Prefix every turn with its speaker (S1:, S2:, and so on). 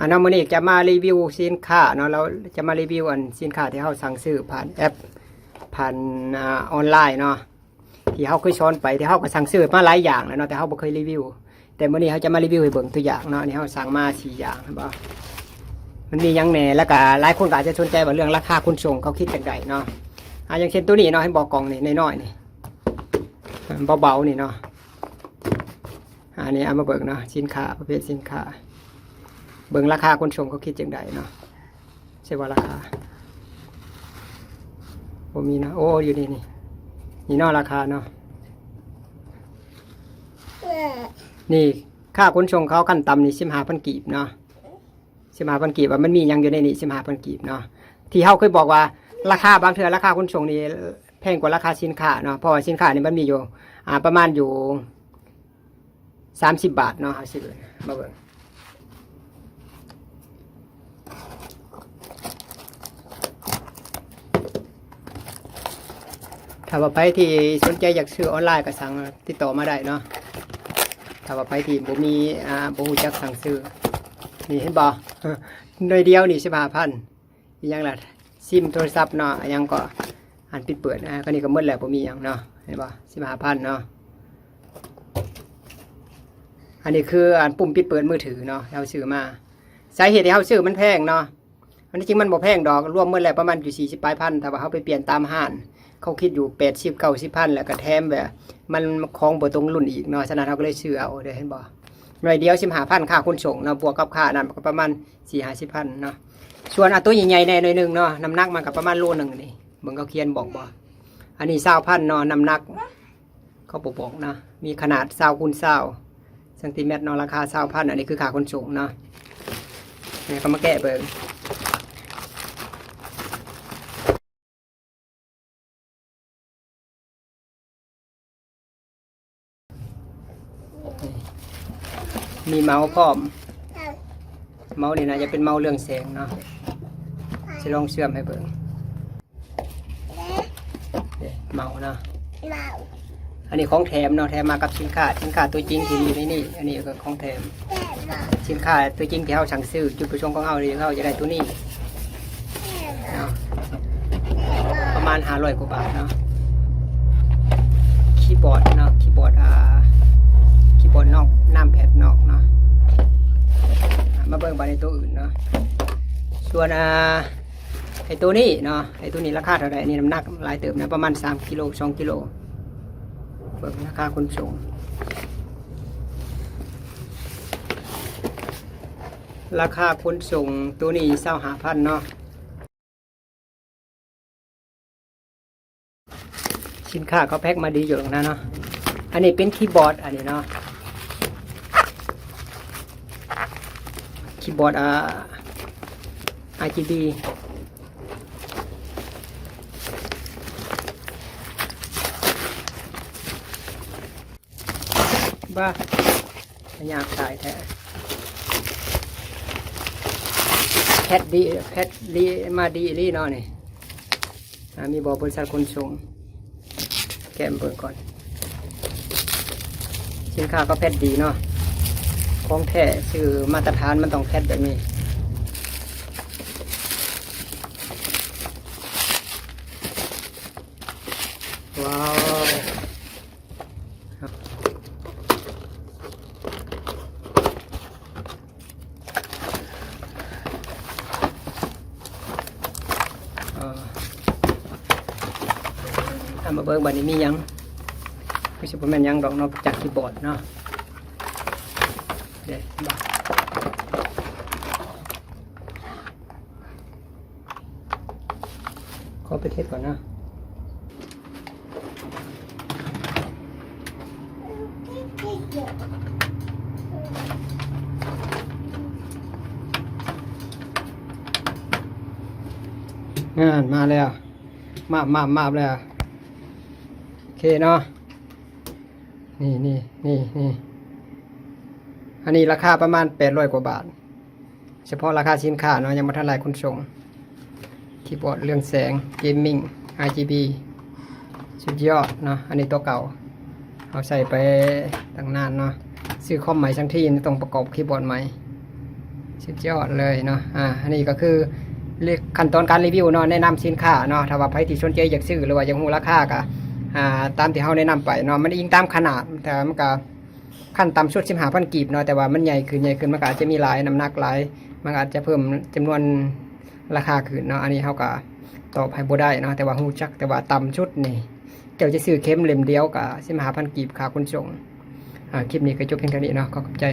S1: อันนั้นมื้อนี้จะมารีวิวสินค้าเนาะเราจะมารีวิวอันสินค้าที่เฮาสั่งซื้อผ่านแอปผ่านอ่าออนไลน์เนาะที่เฮาเคยสอนไปที่เฮาก็สั่งซื้อมาหลายอย่างแล้วเนาะแต่เฮาบ่เคยรีวิว แต่มื้อนี้เฮาจะมารีวิวให้เบิ่งตัวอย่างเนาะนี่เฮาสั่งมาสี่อย่างนะบ่มันมียังแหน่แล้วก็หลายคนก็อาจจะสนใจว่าเรื่องราคาขนส่งเขาคิดจังไดเนาะอ่าอย่างเช่นตัวนี้เนาะให้บอกกล่องนี่น้อยๆนี่เบาๆนี่เนาะอันนี้เอามาเบิ่งเนาะสินค้าประเภทสินค้า เบิ่งราคาคนชมเขาคิดจังใดเนาะใช่ว่าราคาผมมีนะโอ้อยู่นี่นี่นี่นอราคาเนาะนี่ค่าขนส่งเขาขั้นต่ำนี่สิบห้าพันกีบเนาะสิบห้าพันกีบว่ามันมียังอยู่ในนี่สิบห้าพันกีบเนาะที่เขาเคยบอกว่าราคาบางเทื่อราคาขนส่งนี่แพงกว่าราคาสินค้าเนาะเพราะว่าสินค้านี่มันมีอยู่ อ่าประมาณอยู่สามสิบบาทเนาะเอาสิเลยมาเบิ่ง ถ้าว่าไปที่สนใจอยากซื้อออนไลน์ก็สั่งติดต่อมาได้เนาะถ้าว่าไปที่บ่มีอ่าบ่ฮู้จักสั่งซื้อนี่เห็นบ่หน่วยเดียวนี่15,000อีหยังล่ะซิมโทรศัพท์เนาะอีหยังก็อันปิดเปิดนะก็นี่ก็หมดแล้วบ่มีหยังเนาะเห็นบ่15,000เนาะอันนี้คืออันปุ่มปิดเปิดมือถือเนาะที่เราซื้อมาสาเหตุที่เราซื้อมันแพงเนาะอันที่จริงมันบ่แพงดอกรวมเมื่อแล้วประมาณอยู่40ปลายพันถ้าว่าเขาไปเปลี่ยนตามห้าน เขาคิดอยู่แปดสิบเก้าสิบพันแล้วก็แถมแบบมันของบ่ตรงรุ่นอีกเนาะฉะนั้นเขาก็เลยซื้อเอาเด้เห็นบ่หน่วยเดียวสิบห้าพันค่าขนส่งเนาะบวกกับค่านั้นก็ประมาณสี่ห้าสิบพันเนาะส่วนอัตัวใหญ่ๆในหน่อยหนึ่งเนาะน้ำหนักมันก็ประมาณโลหนึ่งนี่เบิ่งเขาเขียนบอกบ่อันนี้เศร้าพันเนาะน้ำหนักเขาบอกบอกนะมีขนาดเศร้าคูณเศร้าเซนติเมตรเนาะราคาเศร้าพันอันนี้คือค่าขนส่งเนาะนี่ก็มาแกะเบิ่ง มีเมาส์พร้อม เมาส์นี่นะจะเป็นเมาส์เรื่องแสงเนาะจะลองเชื่อมให้เบิ่งเด้เมาส์เนาะอันนี้ของแถมเนาะแถมมากับสินค้าสินค้าตัวจริงที่อยู่ในนี่อันนี้ก็ของแถมสินค้าตัวจริงที่เราสั่งซื้อจุดประสงค์ของเราเลยเราจะได้ตัวนี้เนาะประมาณห้าร้อยกว่าบาทเนาะคีย์บอร์ดเนาะคีย์บอร์ดอ่า คีย์บอร์ดนอกน้ำแพดนอกเนาะมาเบิ่งบาในตัวอื่นเนาะส่วนอ่าไอตัวนี้เนาะไอตัวนี้ราคาเท่าไหร่นี่น้ำหนักหลายเติมนะประมาณ3กิโล2กิโลเบิ่งราคาคนส่งราคาขนส่งตัวนี้เศร้าหาพันเนาะสินค้าเขาแพ็คมาดีอยู่หรอกนะเนาะอันนี้เป็นคีย์บอร์ดอันนี้เนาะ คีย์บอร์ดอ่า RGB บ้าไม่อยากตายแท้แพทดีแพทดีมาดีรีนาะนี่อ่ามีบอกบริษัทขนส่งแกมเปิดก่อน สินค้าก็แพทดีเนาะ ของแท้ชื่อมาตรฐานมันต้องแพทแบบนี้ว้าวครับเอามาเบิ่งบัดนี้มียังไม่ใช่ผมแม่นยังดอกนอกจากคีย์บอร์ดเนาะ เดี๋ยวมาขอไปเทสก่อนนะงานมาแล้วมามามาแล้ว โอเคเนาะ นี่นี่นี่นี่ อันนี้ราคาประมาณแปดร้อยกว่าบาท เฉพาะราคาสินค้าเนาะยังไม่ทันไรคุณส่งคีย์บอร์ดเรื่องแสงเกมมิ่ง RGB สุดยอดเนาะอันนี้ตัวเก่าเอาใส่ไปตั้งนานเนาะซื้อคอมใหม่ทั้งที่ต้องประกอบคีย์บอร์ดใหม่สุดยอดเลยเนาะอ่าอันนี้ก็คือเรียกขั้นตอนการรีวิวเนาะแนะนำสินค้าเนาะถ้าว่าใครที่สนใจอยากซื้อหรือว่าอยากรู้ราคาก็อ่าตามที่เฮาแนะนำไปเนาะมันอิงตามขนาดแต่มันก็ ขั้นต่ำสุดชิมหาพันกีบเนาะแต่ว่ามันใหญ่ขึ้นใหญ่ขึ้นมันก็อาจจะมีหลายน้ำหนักหลายมันอาจจะเพิ่มจำนวนราคาขึ้นเนาะอันนี้เขาก็ตอบให้บ่ได้เนาะแต่ว่าหูจักแต่ว่าต่ำชุดนี่เจ้าจะซื้อเข้มเล่มเดียวกับชิมหาพันกีบค่าคนส่งคลิปนี้ก็จบเพียงเท่านี้เนาะขอบใจ